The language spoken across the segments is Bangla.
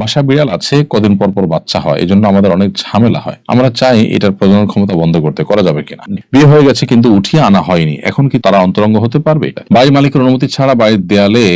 বাসা বিড়াল আছে, কদিন পর পর বাচ্চা হয় এই জন্য আমাদের অনেক ঝামেলা হয়। আমরা চাই এটার প্রজনন ক্ষমতা বন্ধ করতে করা যাবে কিনা। বিয়ে হয়ে গেছে কিন্তু উঠিয়ে আনা হয়নি। এখন কি তারা অন্তরঙ্গ হতে পারবে? বাড়ি মালিকের অনুমতি ছাড়া বাড়ির দেয়ালে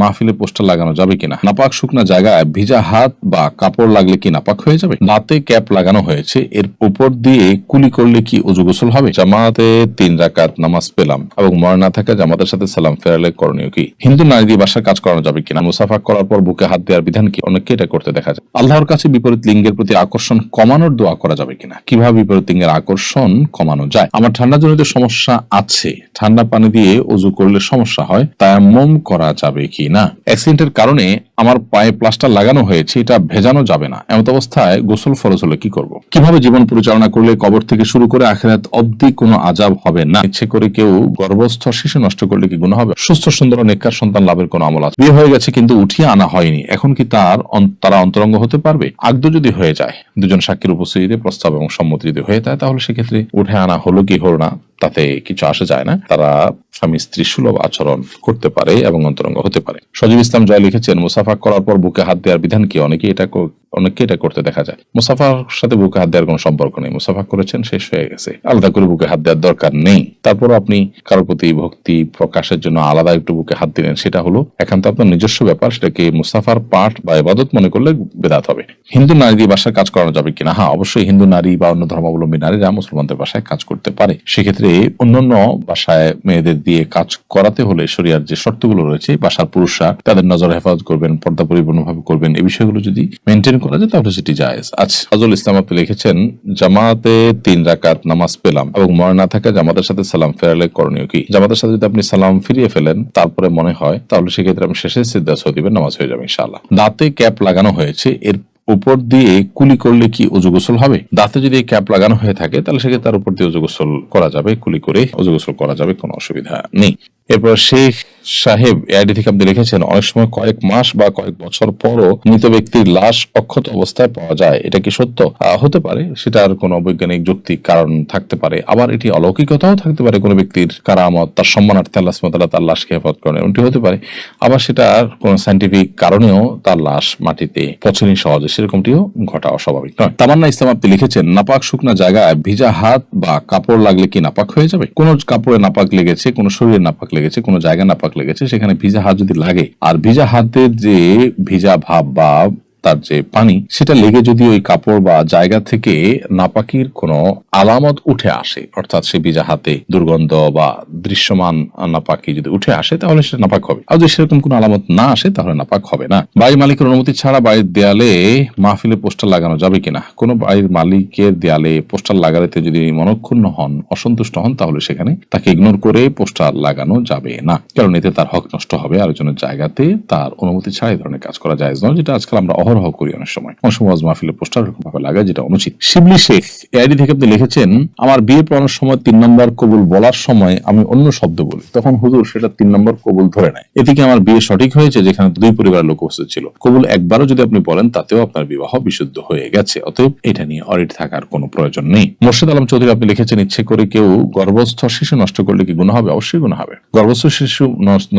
মাহফিলে পোস্টার লাগানো যাবে কিনা? নাপাক শুকনা জায়গায় ভিজা হাত বা কাপড় লাগলে কি নাপাক হয়ে যাবে? দাঁতে ক্যাপ লাগানো হয়েছে, এর উপর দিয়ে কুলি করলে কি অজু গোসল হবে? জামাতে তিন রাকাত নামাজ পেলাম এবং মনে না থাকা জামাতের সাথে সালাম, ফেরালে করণীয় কি? হিন্দু নারী দিয়ে বাসার কাজ করানো যাবে কিনা? মুসাফা করার পর বুকে হাত দেওয়ার বিধান কি? অনেককে এটা করতে দেখা যায়। আল্লাহর কাছে বিপরীত লিঙ্গের প্রতি আকর্ষণ কমানোর দোয়া করা যাবে কিনা? কীভাবে বিপরীত লিঙ্গের আকর্ষণ কমানো যায়? আমার ঠান্ডা জনিত সমস্যা আছে। ঠান্ডা পানি দিয়ে অজু করলে সমস্যা হয়। তায়াম্মম করা যাবে কি না অ্যাক্সিডেন্টের কারণে আমার পায়ে প্লাস্টার লাগানো হয়েছে, এটা ভেজানো যাবে না। এমত অবস্থায় গোসল ফরজ হলে কি করব? কীভাবে জীবন পরিচালনা করলে কবর থেকে শুরু করে আখেরাত অবধি কোনো আজাব হবে না? ইচ্ছে করে কেউ গর্ভস্থ শিশু নষ্ট করলে কি গুণ হবে? সুস্থ, সুন্দর ও সন্তান লাভের কোনো আমল আছে? বিয়ে হয়ে গেছে কিন্তু উঠিয়ে আনা হয়নি। এখন কি তার অন- তারা অন্তরঙ্গ হতে পারবে? আগদ যদি হয়ে যায়, দুজন সাক্ষীর উপস্থিতিতে প্রস্তাব এবং সম্মতি যদি হয়ে যায়, তাহলে সেক্ষেত্রে উঠে আনা হলো কি হলো না, তাতে কিছু আসে যায় না। তারা স্বামী স্ত্রী সুলভ আচরণ করতে পারে এবং অন্তরঙ্গ হতে পারে। সজীব ইসলাম জয় লিখেছেন মুসাফা করার পর বুকে হাত দেওয়ার বিধান কি? অনেকে এটা অনেককে এটা করতে দেখা যায়? মুসাফার সাথে বুকে হাত দেওয়ার কোনো সম্পর্ক নেই। মুসাফা করেছেন, শেষ হয়ে গেছে। আলাদা করে বুকে হাত দেওয়ার দরকার নেই। তারপর আপনি কারোর প্রতি ভক্তি প্রকাশের জন্য আলাদা একটু বুকে হাত দিলেন, সেটা হলো একান্ত আপনার নিজস্ব ব্যাপার, সেটাকে মুসাফার পাঠ বা ইবাদত মনে করলে বেদাত হবে। হিন্দু নারী দিয়ে বাসায় কাজ করানো যাবে কিনা? হ্যাঁ অবশ্যই হিন্দু নারী বা অন্য ধর্মাবলম্বী নারীরা মুসলমানদের বাসায় কাজ করতে পারে। সেক্ষেত্রে অন্যান্য বাসায় মেয়েদের দিয়ে কাজ করাতে হলে শরিয়ার যে শর্তগুলো রয়েছে, বাসার পুরুষরা তাদের নজর হেফাজত করবেন, পর্দা পরিপূর্ণভাবে করবেন। এই বিষয়গুলো যদি মেনটেন করা যায়, তাহলে সেটি জায়েজ আচ্ছা ফজল ইসলাম আপনি লিখেছেন, জামাতে তিন রাকাত নামাজ পেলাম এবং মনে না থাকা জামাতের সাথে সালাম ফেরালে করণীয় কি? জামাতের সাথে যদি আপনি সালাম ফিরিয়ে ফেলেন, তারপরে মনে হয়, তাহলে সেক্ষেত্রে আপনি শেষে সিদ্ধা সদিবেন নামাজ হয়ে যাবে ইনশাআল্লাহ। দাঁতে ক্যাপ লাগানো হয়েছে, এর উপর দিয়ে কুলি করলে কি অজু গোসল হবে? দাঁতে যদি ক্যাপ লাগানো হয়ে থাকে, তাহলে সেক্ষেত্রে তার উপর দিয়ে অজু গোসল করা যাবে, কুলি করে অজু গোসল করা যাবে, কোনো অসুবিধা নেই। এরপর শেখ সাহেব এআইডি থেকে আপনি লিখেছেন অনেক সময় কয়েক মাস বা কয়েক বছর পরও মৃত ব্যক্তির লাশ অক্ষত অবস্থায় পাওয়া যায়। এটা কি সত্য? হতে পারে। সেটার কোনো বৈজ্ঞানিক যৌক্তিক কারণ থাকতে পারে। আবার এটি অলৌকিকতাও থাকতে পারে কোনো ব্যক্তির কারামত, তার সম্মানার্থে আল্লাহ সুবহানাহু তার লাশকে হেফাজত করেন, এমনটি হতে পারে। আবার সেটার কোনো সাইন্টিফিক কারণেও তার লাশ মাটিতে পচেনি সহজে। সেরকমটিও ঘটা অস্বাভাবিক নয়। তামান্না ইসলাম আপনি লিখেছেন, নাপাক শুকনা জায়গায় ভিজা হাত বা কাপড় লাগলে কি নাপাক হয়ে যাবে? কোন কাপড়ে নাপাক লেগেছে, কোন শরীরে নাপাক লেগেছে। কোন না নাপাক লেগেছে, সেখানে ভিজা হাত যদি লাগে। আর ভিজা হাতের যে ভিজা ভাব বা তার যে পানি, সেটা লেগে যদি ওই কাপড় বা জায়গা থেকে নাপাকির কোনো আলামত উঠে আসে, অর্থাৎ সে ভিজা হাতে দুর্গন্ধ বা দৃশ্যমান নাপাকি যদি উঠে আসে, তাহলে সেটা নাপাক হবে। আর যদি সেরকম কোনো আলামত না আসে, তাহলে নাপাক হবে না। বাড়ি মালিকের অনুমতি ছাড়া বাড়ির দেয়ালে মাহফিলে পোস্টার লাগানো যাবে কিনা? কোনো বাড়ির মালিকের দেয়ালে পোস্টার লাগাতে যদি মনক্ষুণ্ণ হন, অসন্তুষ্ট হন, তাহলে সেখানে তাকে ইগনোর করে পোস্টার লাগানো যাবে না। কারণ এতে তার হক নষ্ট হবে। আরেকজনের জায়গাতে তার অনুমতি ছাড়া এই ধরনের কাজ করা যায় যেটা আজকাল আমরা অহরহ করি অনেক সময়। অনেক সময় ওয়াজ মাহফিলে পোস্টার এরকম ভাবে লাগায় যেটা অনুচিত। শিবলি শেখ, এআইডি থেকে আপনি লিখেছেন, আমার বিয়ে পড়ানোর সময় তিন নম্বর কবুল বলার সময় আমি অন্য শব্দ বলি। তখন হুজুর সেটা তিন নম্বর কবুল ধরে নেয়। এতে কি আমার বিয়ে সঠিক হয়েছে? যেখানে দুই পরিবারের লোক উপস্থিত ছিল। কবুল একবারও যদি আপনি বলেন, তাতেও আপনার বিবাহ বিশুদ্ধ হয়ে গেছে। অতএব এটা নিয়ে অডিট থাকার কোনো প্রয়োজন নেই। মোর্শেদ আলম চৌধুরী, আপনি লিখেছেন, ইচ্ছে করে কেউ গর্ভস্থ শিশু নষ্ট করলে কি গুণ হবে? অবশ্যই গুণ হবে। গর্ভস্থ শিশু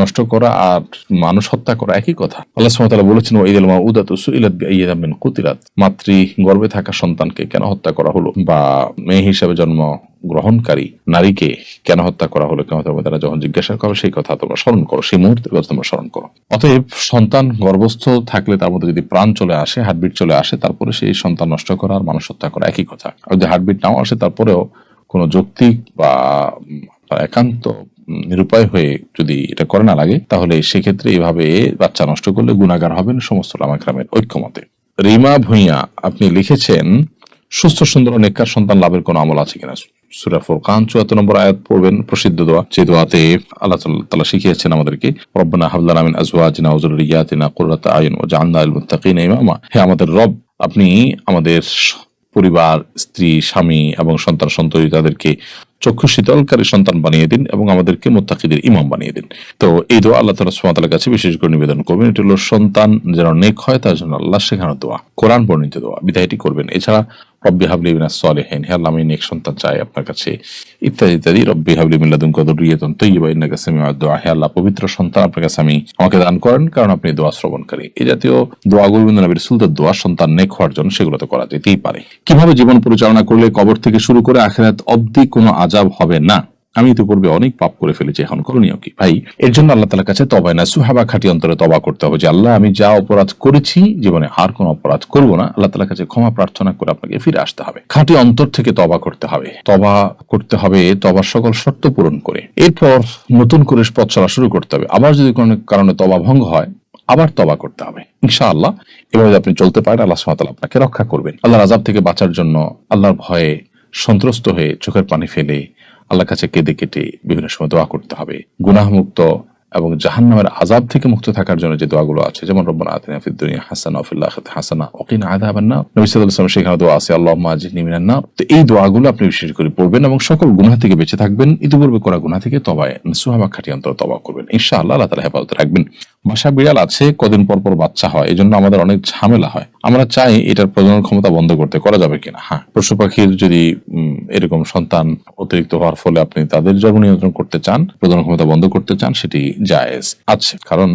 নষ্ট করা আর মানুষ হত্যা করা একই কথা। আল্লাহ সুবহানাহু বলেছেন ওয়াইদাল মাউদাতু সুইলাত বিআইয়াদিন মিন কুতিলাত। মাতৃ গর্ভে থাকা সন্তানকে কেন হত্যা করা হলো? বা মেয়ে হিসাবে জন্ম গ্রহণকারী নারীকে কেন হত্যা করা হলো? কেন তারা যখন জিজ্ঞাসা করো, সেই কথা তোমরা স্মরণ করো, সেই মুহূর্তের কথা তোমরা স্মরণ করো। অতএব সন্তান গর্ভস্থ থাকলে তার মধ্যে যদি প্রাণ চলে আসে, হার্টবিট চলে আসে, তারপরে সেই সন্তান নষ্ট করা আর মানুষ হত্যা করা একই কথা। আর যদি হার্টবিট নাও আসে, তারপরেও কোনো যৌক্তিক বা একান্ত নিরুপায় হয়ে যদি এটা করে না লাগে, তাহলে সেক্ষেত্রে এইভাবে বাচ্চা নষ্ট করলে গুণাগার হবেন সমস্ত লামাক্রামের ঐক্যমতে। রিমা ভুঁইয়া, আপনি লিখেছেন, সুস্থ, সুন্দর ও নেককার সন্তান লাভের কোনো আমল আছে কিনা? সুরা চুয়াত্তর নম্বর আয়াত পড়বেন, প্রসিদ্ধ দোয়া। যে দোয়াতে আল্লাহ তালা শিখিয়েছেন আমাদেরকে, রব্বানা হাবলানা মিন আজওয়াজিনা ওয়া যুররিয়াতিনা কুররাতা আয়ুন ওয়া জাআলনা লিল মুত্তাকিনা ইমামা। হে আমাদের রব, আপনি আমাদের পরিবার, স্ত্রী, স্বামী এবং সন্তান সন্ততি তাদেরকে চক্ষু শীতলকারী সন্তান বানিয়ে দিন এবং আমাদেরকে মোত্তাকিদের ইমাম বানিয়ে দিন। তো এই দোয়া আল্লাহ তালা সুমাতার কাছে বিশেষ করে নিবেদন করবেন। এটি হলো সন্তান যেন নেক হয়, তার জন্য আল্লাহ শেখানো দোয়া, কোরআন বর্ণিত দোয়া, বিদায়টি করবেন। এছাড়া রব্বি হাবলি মিনা সলিহিন। হে আল্লাহ, আমি নেক সন্তান চাই আপনার কাছে। ইত্যাদি ইত্যাদি। রব্বি হাবলি মিল্লাদুন কদরিয়াতুন তাইয়িবা ইন্নাকা সামিউদ দোয়া। হে আল্লাহ, পবিত্র সন্তান আপনার কাছে আমি আমাকে দান করেন, কারণ আপনি দোয়া শ্রবণকারী। এই জাতীয় দোয়াগুলো বিন্দু নবীর সুলতার দোয়া, সন্তান নেক হওয়ার জন্য সেগুলো তো করা যেতেই পারে। কীভাবে জীবন পরিচালনা করলে কবর থেকে শুরু করে আখেরাত অবধি কোনো আজাব হবে না? আমি ইতিপূর্বে অনেক পাপ করে ফেলেছি, এখন করণীয় কি? ভাই, এর জন্য আল্লাহ তালার কাছে তবাই না সুহাবা খাটি অন্তরে তবা করতে হবে যে, আল্লাহ, আমি যা অপরাধ করেছি, জীবনে আর কোনো অপরাধ করব না। আল্লাহ তালার কাছে ক্ষমা প্রার্থনা করে আপনাকে ফিরে আসতে হবে। খাঁটি অন্তর থেকে তবা করতে হবে। তবা করতে হবে, তবার সকল শর্ত পূরণ করে। এরপর নতুন করে পথ চলা শুরু করতে হবে। আবার যদি কোনো কারণে তবা ভঙ্গ হয়, আবার তবা করতে হবে। ইনশাআল্লাহ, এভাবে আপনি চলতে পারেন, আল্লাহ সুবহানাহু আপনাকে রক্ষা করবেন। আল্লাহর আজাব থেকে বাঁচার জন্য আল্লাহর ভয়ে সন্ত্রস্ত হয়ে চোখের পানি ফেলে আল্লাহর কাছে কেঁদে কেটে বিভিন্ন সময় দোয়া করতে হবে। গুনাহমুক্ত এবং জাহান্নামের আজাব থেকে মুক্ত থাকার জন্য যে দোয়াগুলো আছে, যেমন হাসানা, ওয়া হাসানা, ওয়া কিনা আযাবান নার। নবী সেখানে দোয়া আছে তো এই দোয়াগুলো আপনি বিশেষ করে পড়বেন এবং সকল গুনাহ থেকে বেঁচে থাকবেন। ইতিপূর্বে করা গুনাহ থেকে তবায়, সুহাবা খাটি অন্তর তবা করবেন। ইনশাআল্লাহ আল্লাহ তাআলা হেফাজতে রাখবেন। বাসা বিড়াল আছে, কদিন পর পর বাচ্চা হয়, এজন্য আমাদের অনেক ঝামেলা হয়। আমরা চাই এটার প্রজনন ক্ষমতা বন্ধ করতে, করা যাবে কিনা? হ্যাঁ পশু পাখির যদি এরকম সন্তান অতিরিক্ত হওয়ার ফলে আপনি তাদের জন্ম নিয়ন্ত্রণ করতে চান, প্রজনন ক্ষমতা বন্ধ করতে চান, সেটি জায়েজ আছে। কারণ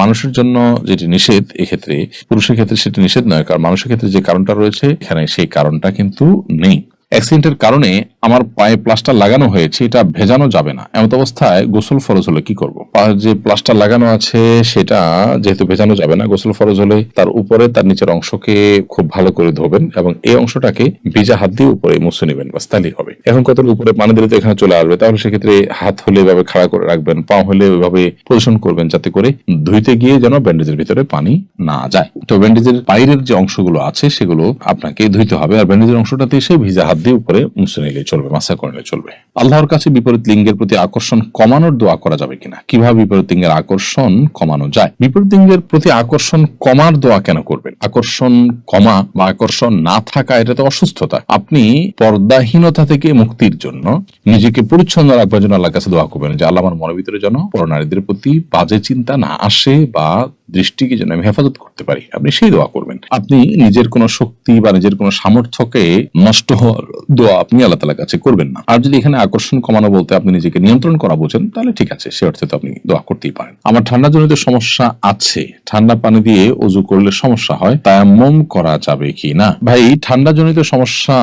মানুষের জন্য যেটি নিষেধ, এক্ষেত্রে পুরুষের ক্ষেত্রে সেটি নিষেধ নয়, কারণ মানুষের ক্ষেত্রে যে কারণটা রয়েছে, এখানে সেই কারণটা কিন্তু নেই। অ্যাক্সিডেন্টের কারণে আমার পায়ে প্লাস্টার লাগানো হয়েছে, এটা ভেজানো যাবে না। এমন অবস্থায় গোসল ফরজ হলে কি করব? যে প্লাস্টার লাগানো আছে, সেটা যেহেতু ভেজানো যাবে না, গোসল ফরজ হলে তার উপরে, তার নিচের অংশকে খুব ভালো করে ধোবেন এবং এই অংশটাকে ভিজা হাত দিয়ে উপরে মুছে নেবেন বাস তাহলেই হবে। এখন কত উপরে পানি দিলে তো এখানে চলে আসবে, তাহলে সেক্ষেত্রে হাত হলে এভাবে খাড়া করে রাখবেন, পা হলে ওইভাবে পজিশন করবেন যাতে করে ধুইতে গিয়ে যেন ব্যান্ডেজের ভিতরে পানি না যায়। তো ব্যান্ডেজের বাইরের যে অংশগুলো আছে, সেগুলো আপনাকে ধুইতে হবে। আর ব্যান্ডেজের অংশটাতে এসে ভিজা হাত দিয়ে উপরে মুছে নিলে চলবে মাসা করে নিলে চলবে। আল্লাহর কাছে বিপরীত লিঙ্গের প্রতি আকর্ষণ কমানোর দোয়া করা যাবে কিনা? কীভাবে বিপরীত লিঙ্গের আকর্ষণ কমানো যায়? বিপরীত লিঙ্গের প্রতি আকর্ষণ কমার দোয়া কেন করবেন? আকর্ষণ কমা বা আকর্ষণ না থাকা এটা তো অসুস্থতা। আপনি পর্দাহীনতা থেকে মুক্তির জন্য নিজেকে পরিচ্ছন্ন রাখবার জন্য আল্লাহর কাছে দোয়া করবেন যে, আল্লাহ আমার মনের ভিতরে যেন পরনারীদের প্রতি বাজে চিন্তা না আসে বা দৃষ্টিকে যেন আমি হেফাজত করতে পারি। আপনি সেই দোয়া করবেন। আপনি নিজের কোনো শক্তি বা নিজের কোনো সামর্থ্যকে নষ্ট হওয়ার দোয়া আপনি আল্লাহ তালার কাছে করবেন না। আর যদি এখানে আকর্ষণ কমানো বলতে আপনি নিজেকে নিয়ন্ত্রণ করা বোঝেন, তাহলে ঠিক আছে, সে অর্থে তো আপনি দোয়া করতেই পারেন। আমার ঠান্ডা জনিত সমস্যা আছে। ঠান্ডা পানি দিয়ে অজু করলে সমস্যা হয়, তায়াম্মম করা যাবে কি না? ভাই ঠান্ডা জনিত সমস্যা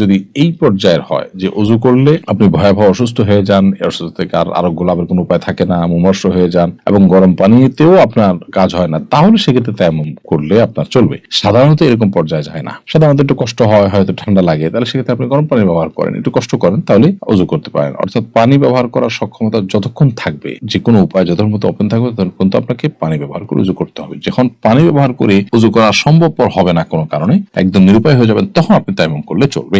যদি এই পর্যায়ের হয় যে অজু করলে আপনি ভয়াবহ অসুস্থ হয়ে যান অসুস্থ থেকে আর আরোগ্য লাভের কোনো উপায় থাকে না, মুমর্ষ হয়ে যান এবং গরম পানিতেও আপনার কাজ হয় না, তাহলে সেক্ষেত্রে তেমন করলে আপনার চলবে। সাধারণত এরকম পর্যায়ে যায় না। সাধারণত একটু কষ্ট হয়, হয়তো ঠান্ডা লাগে, তাহলে সেক্ষেত্রে আপনি গরম পানি ব্যবহার করেন, একটু কষ্ট করেন তাহলে অজু করতে পারেন। অর্থাৎ পানি ব্যবহার করার সক্ষমতা যতক্ষণ থাকবে যে কোনো উপায় যতক্ষণ মতো ওপেন থাকবে, ততক্ষণ তো আপনাকে পানি ব্যবহার করে উজু করতে হবে। যখন পানি ব্যবহার করে উজু করা সম্ভবপর হবে না কোনো কারণে, একদম নিরুপায় হয়ে যাবেন, তখন আপনি তাইমম করলে চলবে।